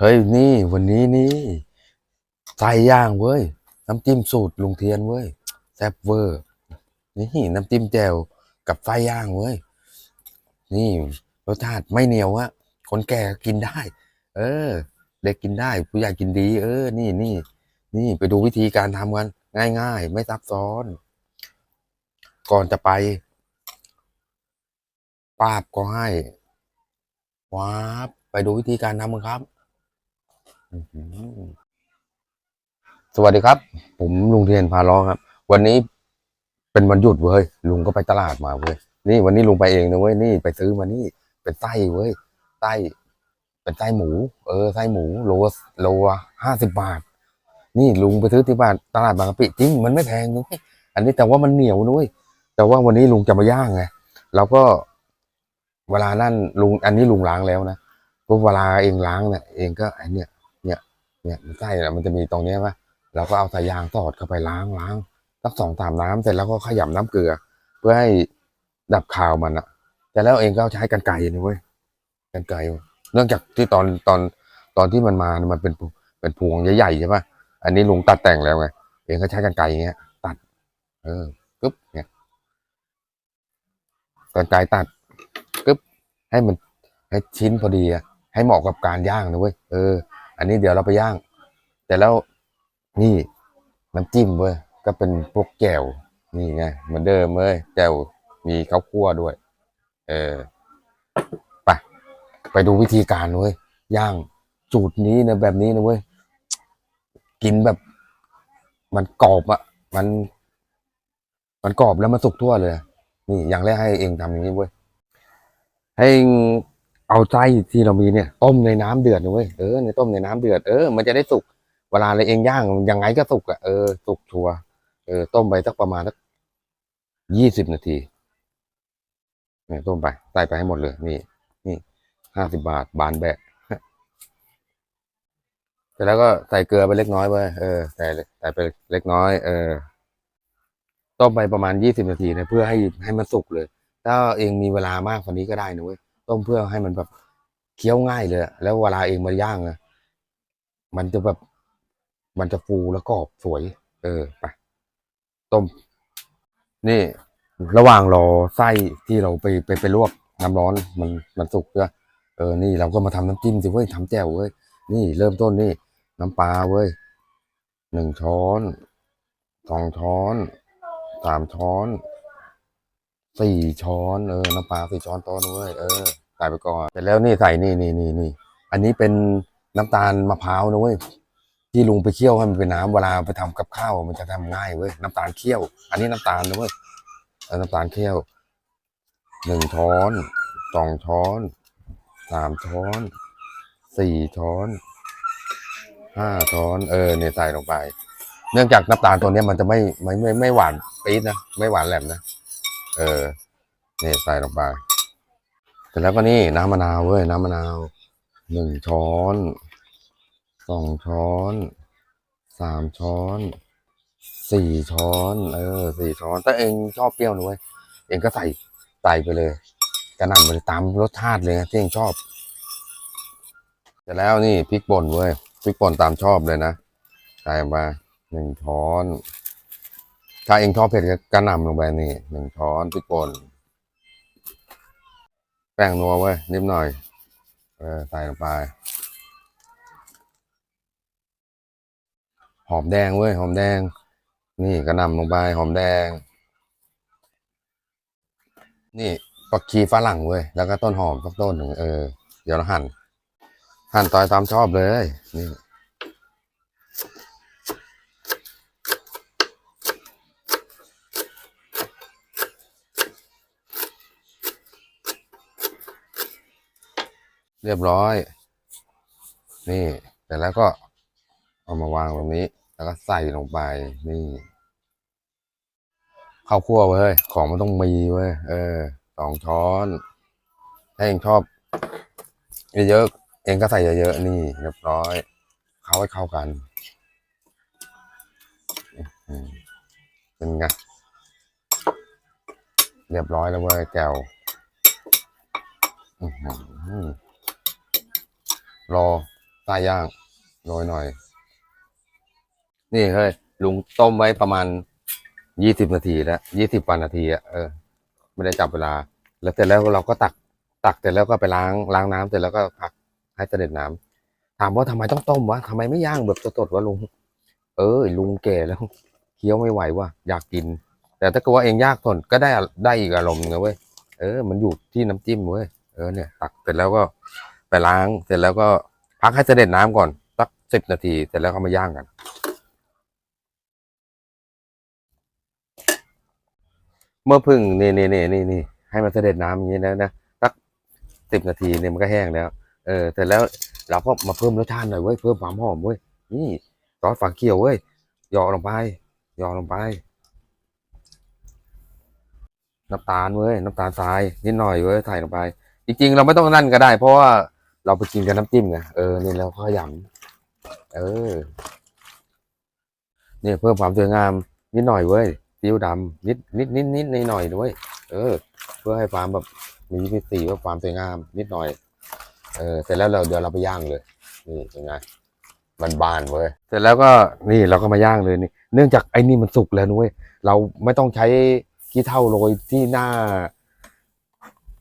เฮ้ยนี่วันนี้นี่ไส้ย่างเว้ย น้ำจิ้มสูตรลุงเทียนเว้ยแซ่บเวอร์ นี่น้ำจิ้มแจ่วกับไส้ย่างเว้ย นี่รสชาติไม่เหนียวอะคนแก่กินได้ เออ เด็กกินได้ ผู้ใหญ่กินดี เออ นี่นี่นี่ไปดูวิธีการทำกัน ง่ายๆ ไม่ซับซ้อน ก่อนจะไปปาบก็ให้ว้าบไปดูวิธีการทำกันครับ สวัสดีครับ ผมลุงเทียนพาล้อครับ วันนี้เป็นวันหยุดเว้ยลุงก็ไปตลาดมาเว้ยนี่วันนี้ลุงไปเองนะเว้ยนี่ไปซื้อมานี่ เป็นไส้เว้ยไส้เป็นไส้หมู เออไส้หมูโลโลห้าสิบบาท นี่ลุงไปซื้อที่บ้านตลาดบางกะปิจริงมันไม่แพงนุ้ยอันนี้แต่ว่ามันเหนียวนุ้ยแต่ว่าวันนี้ลุงจะมาย่างไงเราก็เวลานั่นลุงอันนี้ลุงล้างแล้วนะก็เวลาเองล้างเนี่ยเองก็ไอเนี่ย เนี่ยเนี่ยมันไส้อะมันจะมีตรงเนี้ยป่ะเราก็เอาสายยางสอดเข้าไปล้างล้างสักสองสามน้ำเสร็จแล้วก็ขยำน้ำเกลือ เพื่อให้ดับคาวมันอะแต่แล้วเองก็ใช้กันไก่นะเว้ยกันไก่เนื่องจากที่ตอนตอนตอนที่มันมามันเป็นเป็นพวงใหญ่ๆใช่ป่ะอันนี้ลุงตัดแต่งแล้วไงเองก็ใช้กันไก่อย่างเงี้ย ตัด เออปึ๊บเนี่ยกันไก่ตัดปึ๊บให้มันให้ชิ้นพอดีอะให้เหมาะกับการย่างนะเว้ยเออ อันนี้เดี๋ยวเราไปย่าง แต่แล้วนี่น้ำจิ้มเว้ยก็เป็นพวกแจ่วนี่ไงเหมือนเดิมเว้ยแจ่วมีข้าวคั่วด้วย เออไปไปดูวิธีการเว้ยย่างสูตรนี้นะแบบนี้นะเว้ยกินแบบ มันกรอบอะมัน มันกรอบแล้วมันสุกทั่วเลย นี่อย่างแรกให้เองทำอย่างนี้เว้ยให้ เอาไส้ที่เรามีเนี่ยต้มในน้ำเดือดนะเว้ยเออในต้มในน้ำเดือดเออมันจะได้สุกเวลาเราเองย่างยังไงก็สุกอะเออสุกชัวเออต้มไปสักประมาณสักยี่สิบนาทีเนี่ยต้มไปใส่ไปให้หมดเลย นี่ นี่ห้าสิบาทบานแบะเสร็จแล้วก็ใส่เกลือไปเล็กน้อยไปเออใส่ใส่ไปเล็กน้อย เออต้มไปประมาณยี่สิบนาทีนะเพื่อให้ให้มันสุกเลย ถ้าเองมีเวลามากกว่านี้ก็ได้นะเว้ย ต้มเพื่อให้มันแบบเคี้ยวง่ายเลย แล้วเวลาเองมาย่างนะมันจะแบบมันจะฟูแล้วกรอบสวย เออไปต้ม นี่ ระหว่างรอไส้ที่เราไปไปไปลวกน้ำร้อนมันมันสุกใช่ปะเออนี่เราก็มาทำน้ำจิ้มสิเว้ยทำแจ่วเว้ยนี่เริ่มต้นนี่ น้ำปลาเว้ยหนึ่งช้อนสองช้อนสามช้อน สี่ช้อนเออน้ำปลาสี่ช้อนโต๊ะนะเว้ยเออใส่ไปก่อนเสร็จแล้วนี่ใส่นี่นี่นี่นี่อันนี้เป็นน้ำตาลมะพร้าวนะเว้ยที่ลุงไปเคี่ยวให้มันเป็นน้ำเวลาไปทำกับข้าวมันจะทำง่ายเว้ยน้ำตาลเคี่ยว อันนี้น้ำตาลนะเว้ยเออน้ำตาลเคี่ยวหนึ่งช้อนสองช้อนสามช้อนสี่ช้อนห้าช้อนเออเนี่ยใส่ลงไป เนื่องจากน้ำตาลตัวนี้มันจะไม่ไม่ไม่ไม่หวานปี๊ดนะไม่หวานแหลมนะ เออเนี่ยใส่ลงไปเสร็จแล้วก็นี่น้ำมะนาวเว้ยน้ำมะนาวหนึ่งช้อนสองช้อนสามช้อนสี่ช้อนเออสี่ช้อนถ้าเองชอบเปรี้ยวนะเว้ยเองก็ใส่ใส่ไปเลยกระหน่ำไปเลยตามรสชาติเลยนะที่เองชอบเสร็จแล้วนี่พริกป่นเว้ยพริกป่นตามชอบเลยนะใส่มาหนึ่งช้อน ถ้าเองชอบเผ็ดก็กระหน่ำลงไปนี่หนึ่งช้อนพริกป่นแป้งนัวเว้ยนิดหน่อยเออใส่ลงไปหอมแดงเว้ยหอมแดง นี่กระนำลงไปหอมแดง นี่ปักชีฝรั่งเว้ยแล้วก็ต้นหอมสักต้นหนึ่งเออเดี๋ยวเราหั่นหั่นตอยตามชอบเลย นี่ เรียบร้อย นี่เสร็จแล้วก็เอามาวางตรงนี้ แล้วก็ใส่ลงไป นี่ข้าวคั่วเว้ย ของมันต้องมีเว้ย เออ สองช้อน ถ้าเองชอบเยอะๆเองก็ใส่เยอะๆ นี่ เรียบร้อย เข้าให้เข้ากัน เป็นไง เรียบร้อยแล้วเว้ยแก้ว อือ รอใต้ย่างโรยหน่อย นี่เฮ้ยลุงต้มไว้ประมาณยี่สิบนาทีแล้วยี่สิบกว่านาทีอะเออไม่ได้จับเวลา แล้วเสร็จแล้วเราก็ตัก ตักเสร็จแล้วก็ไปล้างล้างน้ำเสร็จแล้วก็พักให้เสด็จน้ำถามว่าทำไมต้องต้มวะทำไมไม่ย่างแบบสดๆวะลุง เออลุงแก่แล้วเคี้ยวไม่ไหววะอยากกิน แต่ถ้าเกิดว่าเองยากทนก็ได้ได้อีกอารมณ์นึงนะเว้ยเออ มันอยู่ที่น้ำจิ้มเว้ยเออเนี่ย ตักเสร็จแล้วก็ ไปล้างเสร็จแล้วก็พักให้เสด็จน้ำก่อนสักสิบนาทีเสร็จแล้วก็มาย่างกัน เมื่อพึ่งนี่นี่นี่นี่นี่ให้มันเสด็จน้ำอย่างนี้นะนะสักสิบนาทีเนี่ยมันก็แห้งแล้ว เออเสร็จแล้วเราก็มาเพิ่มรสชาติหน่อยเว้ยเพิ่มความหอมเว้ยนี่ซอสฝาเขียวเว้ยหยอลงไปหยอลงไป น้ำตาลเว้ยน้ำตาลทรายนิดหน่อยเว้ยใส่ลงไป จริงๆ เราไม่ต้องนั่นก็ได้ เพราะว่า เราไปกินกับน้ำจิ้มไงเออนี่เราก็ยำเออเนี่ยเพิ่มความสวยงามนิดหน่อยเว้ยซีอิ๊วดำนิดนิดนิดนิดนิดหน่อยด้วย เออ เพื่อให้ความแบบมีมิติว่าความสวยงามนิดหน่อยเออเสร็จแล้วเราเดี๋ยวเราไปย่างเลย นี่เป็นไงมันบานเว้ยเสร็จแล้วก็นี่เราก็มาย่างเลยนี่ เนื่องจากไอ้นี่มันสุกแล้วนุ้ยเราไม่ต้องใช้ขี้เท่าโรยที่หน้า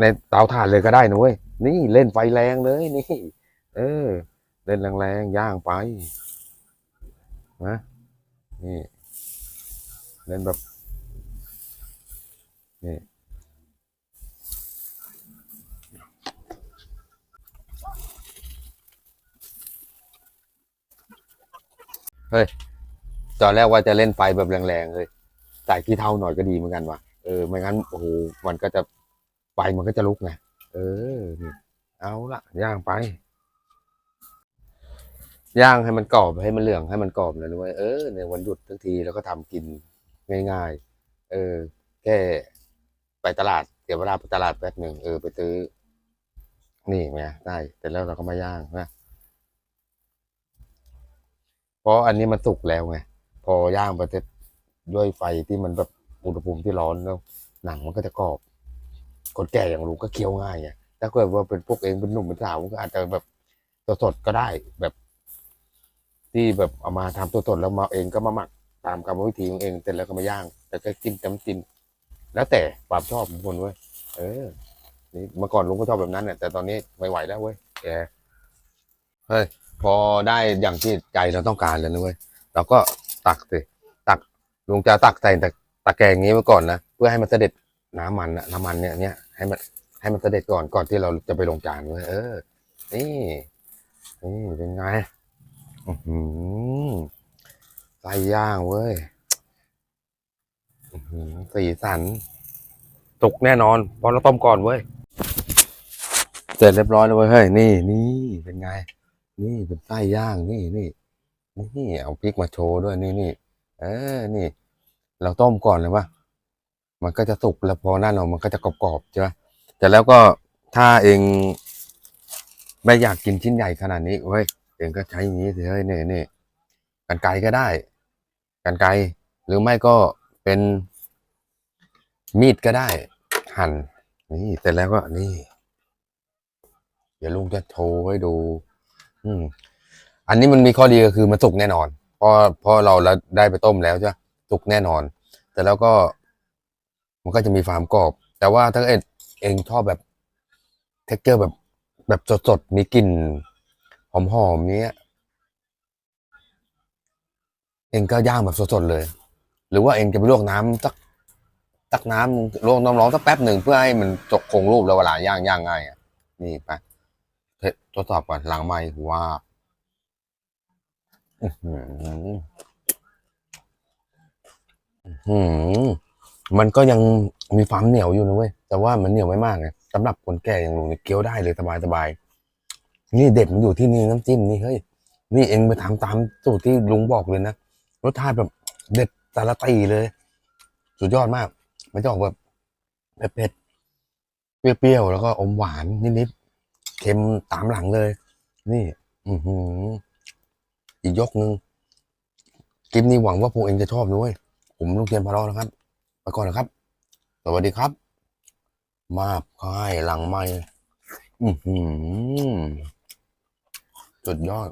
ในเตาถ่านเลยก็ได้นะเว้ย นี่เล่นไฟแรงเลยนี่ เออ เล่นแรงๆย่างไปนะนี่ เล่นแบบ นี่เฮ้ยตอนแรกว่าจะเล่นไฟแบบแรงๆเลยใส่ขี้เท่าหน่อยก็ดีเหมือนกันว่ะเออไม่งั้นโอ้โหมันก็จะไฟมันก็จะลุกไง เออนี่เอาละย่างไป ย่างให้มันกรอบให้มันเหลืองให้มันกรอบเลยด้วยเออในวันหยุดทั้งทีแล้วก็ทำกินง่ายๆ เออ แค่ไปตลาดเสียเวลาไปตลาดแป๊บหนึ่งเออไปซื้อ นี่ไงได้เสร็จแล้วเราก็มาย่างนะเพราะอันนี้มันสุกแล้วไงพอย่างไปเสร็จด้วยไฟที่มันแบบอุณหภูมิที่ร้อนแล้ว หนังมันก็จะกรอบ คนแก่อย่างลุงก็เคี้ยวง่ายไงถ้าเกิดว่าเป็นพวกเองเป็นหนุ่มเป็นสาวก็อาจจะแบบสดๆก็ได้แบบ ที่แบบเอามาทำสดๆแล้วมาเองก็มาหมักตามกรรมวิธีของเองเสร็จแล้วก็มาย่างแต่ก็จิ้มจ้ำจิ้มแล้วแต่ความชอบของคนเว้ยเออนี่เมื่อก่อนลุงก็ชอบแบบนั้นเนี่ยแต่ตอนนี้ไม่ไหวแล้วเว้ยแกเฮ้ยพอได้อย่างที่ใจเราต้องการแล้วนะเว้ยเราก็ตักสิตักลุงจะตักใส่แต่ตะแกรงนี้ไว้ก่อนนะเพื่อให้มันเสด็จ น้ำมันนะน้ำมันเนี่ยเนี่ยให้มันให้มันเสด็จก่อนก่อนที่เราจะไปลงจานเว้ยเออ นี่นี่เป็นไงอื้อหือไส้ย่างเว้ยสีสันสุกแน่นอนเพราะเราต้มก่อนเว้ยเสร็จเรียบร้อยแล้วเว้ยเฮ้ยนี่นี่เป็นไง นี่เป็นไส้ย่างนี่นี่นี่เอาพริกมาโชว์ด้วยนี่นี่เออนี่ เราต้มก่อนเลยว่า มันก็จะสุกแล้วพอหน้าเรามันก็จะกรอบๆใช่ไหมแต่แล้วก็ถ้าเองไม่อยากกินชิ้นใหญ่ขนาดนี้เว้ยเองก็ใช้อย่างนี้สิเฮ้ยนี่นี่กันไกรก็ได้ กันไกรหรือไม่ก็เป็นมีดก็ได้ หั่นนี่เสร็จแล้วก็นี่ เดี๋ยวลุงจะโชว์ให้ดู อืม อันนี้มันมีข้อดีก็คือมันสุกแน่นอนเพราะเพราะเราได้ไปต้มแล้วใช่ไหมสุกแน่นอน แต่แล้วก็ มันก็จะมีความกรอบ แต่ว่าถ้าเอ็ดเองชอบแบบเท็กเจอร์แบบแบบสดๆมีกลิ่นหอมๆเนี้ย เองก็ย่างแบบสดๆเลย หรือว่าเองจะไปลวกน้ำสักสักน้ำลวกน้ำร้อนสักแป๊บหนึ่งเพื่อให้มันจกคงรูปแล้วเวลาย่างย่างง่ายอะ นี่ไปทดสอบก่อนหลังไม้ว่าอื้อหืออื้อหือ มันก็ยังมีความเหนียวอยู่นะเว้ย แต่ว่ามันเหนียวไม่มากไงสำหรับคนแก่อย่างลุงเนี่ยเคี้ยวได้เลยสบายสบายนี่เด็ดมันอยู่ที่นี่น้ำจิ้มนี่เฮ้ย นี่เองไปทำตามสูตรที่ลุงบอกเลยนะ รสชาติแบบเด็ดสารตีเลย สุดยอดมาก มันจะออกแบบเผ็ดๆเปรี้ยวๆ แล้วก็อมหวานนิดๆ เค็มตามหลังเลย นี่ อือหือ อีกยกหนึ่งคลิปนี้หวังว่าพวกเองจะชอบด้วย ผมลุงเทียนพะเลาะนะครับ ก่อนนะครับ สวัสดีครับ มาบค่ายหลังไม่อือหือสุดยอด